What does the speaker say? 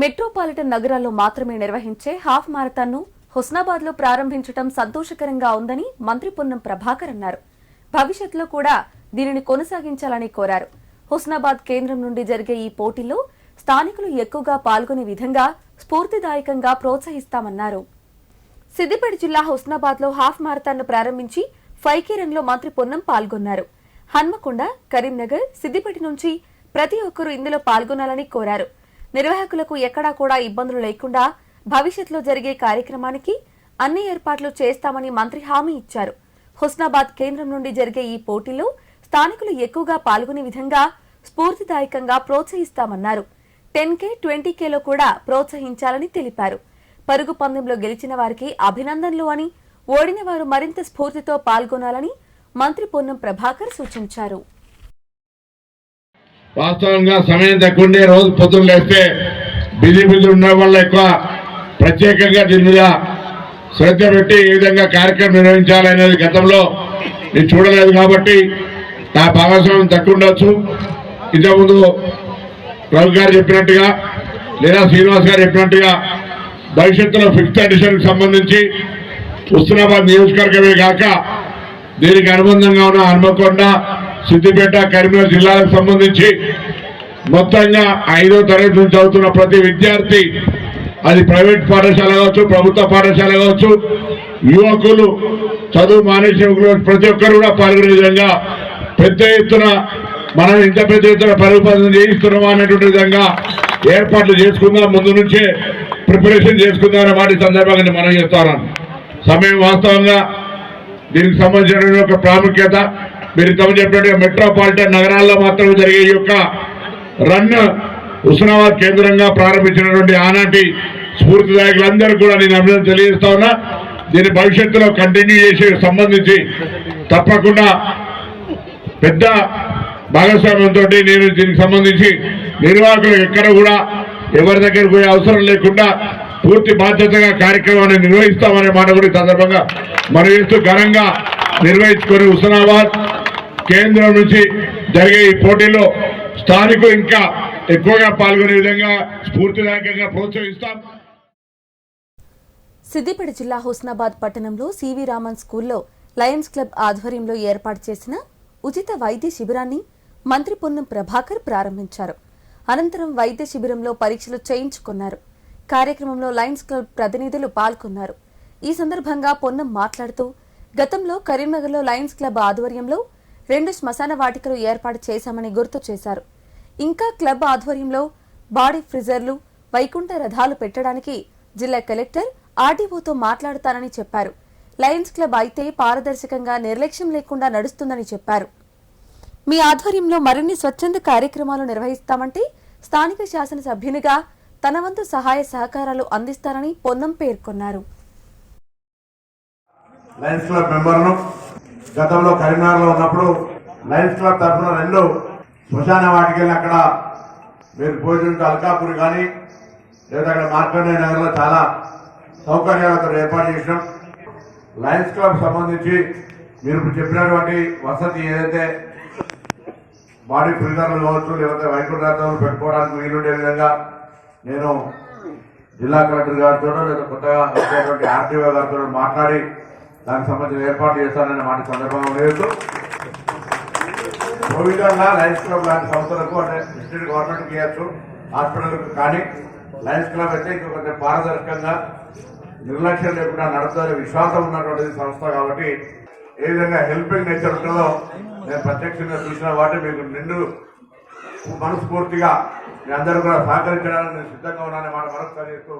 Metropolitan నగరాల్లో మాత్రమే నిర్వహించే హాఫ్ మారథాన్ను హుస్నాబాద్లో ప్రారంభించడం సంతోషకరంగా ఉందని మంత్రి పొన్నం ప్రభాకర్ అన్నారు. భవిష్యత్తులో కూడా దీనిని కొనసాగించాలని కోరారు. హుస్నాబాద్ కేంద్రం నుండి జరిగే ఈ పోటీల్లో స్థానికులు ఎక్కువగా పాల్గొనే విధంగా స్ఫూర్తిదాయకంగా ప్రోత్సహిస్తామన్నారు. సిద్దిపేట జిల్లా హుస్నాబాద్లో హాఫ్ మారథాన్ను ప్రారంభించి ఫైకే రంగ్లో మంత్రి పొన్నం పాల్గొన్నారు. హన్మకొండ కరీంనగర్ సిద్దిపేట నుంచి ప్రతి ఒక్కరూ ఇందులో పాల్గొనాలని కోరారు. నిర్వాహకులకు ఎక్కడా కూడా ఇబ్బందులు లేకుండా భవిష్యత్తులో జరిగే కార్యక్రమానికి అన్ని ఏర్పాట్లు చేస్తామని మంత్రి హామీ ఇచ్చారు. హుస్నాబాద్ కేంద్రం నుండి జరిగే ఈ పోటీలో స్థానికులు ఎక్కువగా పాల్గొనే విధంగా స్ఫూర్తిదాయకంగా ప్రోత్సహిస్తామన్నారు. టెన్ కే ట్వంటీ కేలో కూడా ప్రోత్సహించాలని తెలిపారు. పరుగు పందెంలో గెలిచిన వారికి అభినందనలు అని ఓడిన వారు మరింత స్ఫూర్తితో పాల్గొనాలని మంత్రి పొన్నం ప్రభాకర్ సూచించారు. వాస్తవంగా సమయం తక్కువ ఉండే రోజు పొద్దున్న లేస్తే బిజీ బిజీ ఉండడం వల్ల ఎక్కువ ప్రత్యేకంగా దీని మీద శ్రద్ధ పెట్టి ఏ విధంగా కార్యక్రమం నిర్వహించాలనేది గతంలో నేను చూడలేదు కాబట్టి నా భాగస్వామ్యం తక్కువ ఉండొచ్చు. ఇంతకుముందు రవి గారు చెప్పినట్టుగా లేదా శ్రీనివాస్ గారు చెప్పినట్టుగా భవిష్యత్తులో ఫిఫ్త్ ఎడిషన్కి సంబంధించి హుస్నాబాద్ నియోజకవర్గమే కాక దీనికి అనుబంధంగా ఉన్న హన్మకొండ సిద్దిపేట కరీంనగర్ జిల్లాలకు సంబంధించి మొత్తంగా ఐదో తరగతి నుంచి చదువుతున్న ప్రతి విద్యార్థి అది ప్రైవేట్ పాఠశాల కావచ్చు ప్రభుత్వ పాఠశాల కావచ్చు యువకులు చదువు మానేసి ప్రతి ఒక్కరు కూడా పాల్గొనే విధంగా పెద్ద ఎత్తున మనం ఇంత పెద్ద ఎత్తున పరిపాలన చేయిస్తున్నామా అనేటువంటి విధంగా ఏర్పాట్లు చేసుకుందాం ముందు నుంచే ప్రిపరేషన్ చేసుకుందాం అనే మాట సందర్భంగా మనం చేస్తాను సమయం వాస్తవంగా దీనికి సంబంధించిన ఒక ప్రాముఖ్యత మీరు గమనించినటువంటి మెట్రోపాలిటన్ నగరాల్లో మాత్రమే జరిగే యొక్క రన్ హుస్నాబాద్ కేంద్రంగా ప్రారంభించినటువంటి ఆనాటి స్ఫూర్తిదాయకులందరూ కూడా నేను అభినందన తెలియజేస్తా ఉన్నా. దీని భవిష్యత్తులో కంటిన్యూ చేసే సంబంధించి తప్పకుండా పెద్ద భాగస్వామ్యంతో నేను దీనికి సంబంధించి నిర్వాహకులు ఎక్కడ కూడా ఎవరి దగ్గరికి పోయే అవసరం లేకుండా పూర్తి బాధ్యతగా కార్యక్రమాన్ని నిర్వహిస్తామనే మాట కూడా ఈ సందర్భంగా మనం ఇస్తూ ఘనంగా నిర్వహించుకొని హుస్నాబాద్ కేంద్రం నుంచి జరిగే ఈ పోటీలో స్థానికులు ఇంకా ఎక్కువగా పాల్గొనే విధంగా స్ఫూర్తిదాయకంగా ప్రోత్సహిస్తాం. సిద్దిపేట జిల్లా హుస్నాబాద్ పట్టణంలో సివి రామన్ స్కూల్లో లయన్స్ క్లబ్ ఆధ్వర్యంలో ఏర్పాటు చేసిన ఉచిత వైద్య శిబిరాన్ని మంత్రి పొన్నం ప్రభాకర్ ప్రారంభించారు. అనంతరం వైద్య శిబిరంలో పరీక్షలు చేయించుకున్నారు. కార్యక్రమంలో లయన్స్ క్లబ్ ప్రతినిధులు పాల్గొన్నారు. ఈ సందర్భంగా పొన్నం మాట్లాడుతూ గతంలో కరీంనగర్లో లయన్స్ క్లబ్ ఆధ్వర్యంలో రెండు శ్మశాన వాటికలు ఏర్పాటు చేశామని గుర్తు చేశారు. ఇంకా క్లబ్ ఆధ్వర్యంలో బాడీ ఫ్రిజర్లు వైకుంఠ రథాలు పెట్టడానికి జిల్లా కలెక్టర్ ఆర్డీఓతో మాట్లాడతానని చెప్పారు. లయన్స్ క్లబ్ అయితే పారదర్శకంగా నిర్లక్ష్యం లేకుండా నడుస్తుందని చెప్పారు. మీ ఆధ్వర్యంలో మరిన్ని స్వచ్ఛంద కార్యక్రమాలు నిర్వహిస్తామంటే స్థానిక శాసనసభ్యునిగా తన వంతు సహాయ సహకారాలు అందిస్తారని పొన్నం పేర్కొన్నారు. లయన్స్ క్లబ్ మెంబర్ను గతంలో కరీంనగర్లో ఉన్నప్పుడు లయన్స్ క్లబ్ తరఫున రెండు శ్మశాన వాటికి వెళ్ళి అక్కడ మీరు భోజనం అల్కాపూర్ కానీ లేదా అక్కడ మార్కండే నగర్లో చాలా సౌకర్యాలతో ఏర్పాటు చేసినాం. లయన్స్ క్లబ్ సంబంధించి మీరు చెప్పినటువంటి వసతి ఏదైతే బాడీ ఫిల్టర్లు కావచ్చు లేకపోతే వైకుంఠాలు పెట్టుకోవడానికి వీలుండే విధంగా నేను జిల్లా కలెక్టర్ గారితో లేదా కొత్తగా వచ్చేటువంటి ఆర్టీఓ గారితో మాట్లాడి దానికి సంబంధించిన ఏర్పాటు చేస్తానని మాట సందర్భంగా లేదు. కోవిడ్గా లయన్స్ క్లబ్ లాంటి సంస్థలకు అంటే డిస్ట్రిక్ట్ గవర్నమెంట్ ఇవ్వచ్చు హాస్పిటల్కు కానీ. లయన్స్ క్లబ్ అయితే ఇంకా కొంచెం పారదర్శకంగా నిర్లక్ష్యం లేకుండా నడుపుతారని విశ్వాసం ఉన్నటువంటి సంస్థ కాబట్టి ఏ విధంగా హెల్పింగ్ నేచర్ ఉంటుందో నేను ప్రత్యక్షంగా చూసిన వాటి మీకు నిండు మనస్ఫూర్తిగా మీ అందరూ కూడా సహకరించడానికి నేను సిద్ధంగా ఉన్నానని మాట మనసు చేస్తూ